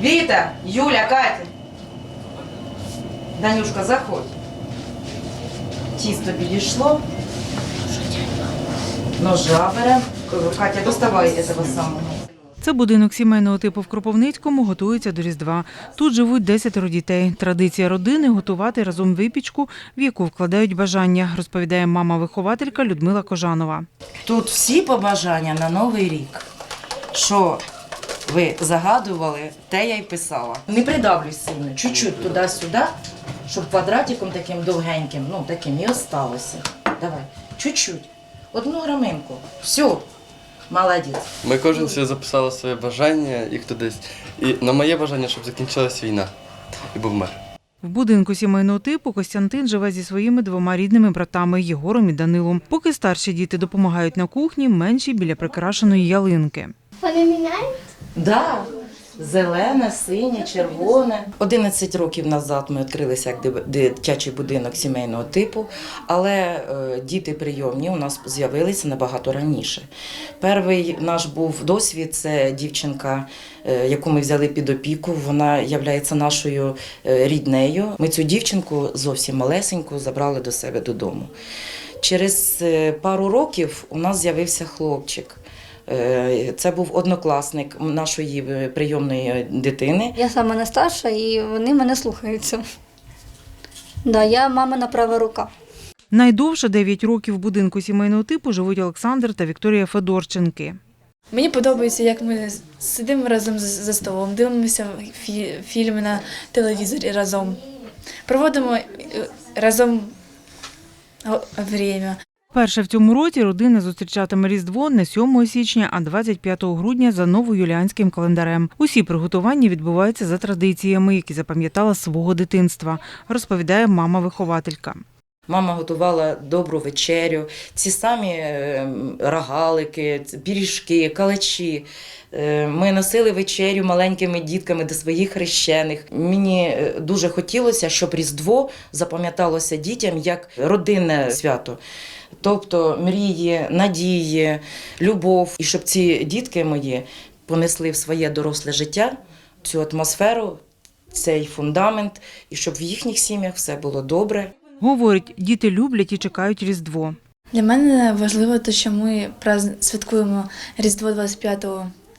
Віта, Юля, Катя. Данюшка, заходь. Тісто підійшло. Ножа беремо. Катя, доставай этого самого. Це будинок сімейного типу в Кропивницькому готується до Різдва. Тут живуть десятеро дітей. Традиція родини готувати разом випічку, в яку вкладають бажання, розповідає мама-вихователька Людмила Кожанова. Тут всі побажання на Новий рік. Що ви загадували, те я й писала. Не придавлюсь сильно, чуть-чуть туди-сюди, щоб квадратиком таким довгеньким, ну таким і осталося. Давай, чуть-чуть. Одну граминку. Все. Молодець. Ми кожен собі записали своє бажання, і хто десь. І на моє бажання, щоб закінчилась війна і був мир. В будинку сімейного типу Костянтин живе зі своїми двома рідними братами Єгором і Данилом. Поки старші діти допомагають на кухні, менші біля прикрашеної ялинки. Вони міняють? Да. Зелене, синє, червоне. 11 років назад ми відкрилися як дитячий будинок сімейного типу, але е, діти прийомні у нас з'явилися набагато раніше. Перший наш був досвід це дівчинка, е, яку ми взяли під опіку. Вона є нашою е, ріднею. Ми цю дівчинку зовсім малесеньку забрали до себе додому. Через пару років у нас з'явився хлопчик. Е, Це був однокласник нашої е, прийомної дитини. Я сама не старша і вони мене слухаються. Да, я мамина права рука. Найдовше 9 років в будинку сімейного типу живуть Олександр та Вікторія Федорченки. Мені подобається, як ми сидимо разом за- столом, дивимося фі- фільми на телевізорі разом, проводимо е, разом время. Перше в цьому році родина зустрічатиме Різдво не 7 січня, а 25 грудня за новоюліанським календарем. Усі приготування відбуваються за традиціями, які запам'ятала свого дитинства, розповідає мама-вихователька. Мама готувала добру вечерю, ці самі е, рогалики, пиріжки, калачі. Е, Ми носили вечерю маленькими дітками до своїх хрещених. Мені е, дуже хотілося, щоб Різдво запам'яталося дітям як родинне свято. Тобто мрії, надії, любов, і щоб ці дітки мої понесли в своє доросле життя цю атмосферу, цей фундамент, і щоб в їхніх сім'ях все було добре. Говорить, діти люблять і чекають Різдво. Для мене важливо те, що ми святкуємо Різдво 25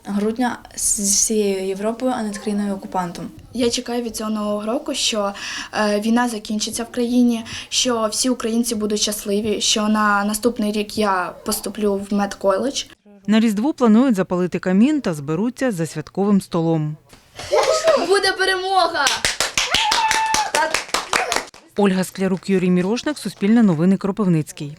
грудня з всією Європою, а не з країною окупантом. Я чекаю від цього нового року, що е, війна закінчиться в країні, що всі українці будуть щасливі, що на наступний рік я поступлю в медколедж. На Різдво планують запалити камін та зберуться за святковим столом. Буде перемога! Ольга Склярук, Юрій Мірошник, Суспільне новини Кропивницький.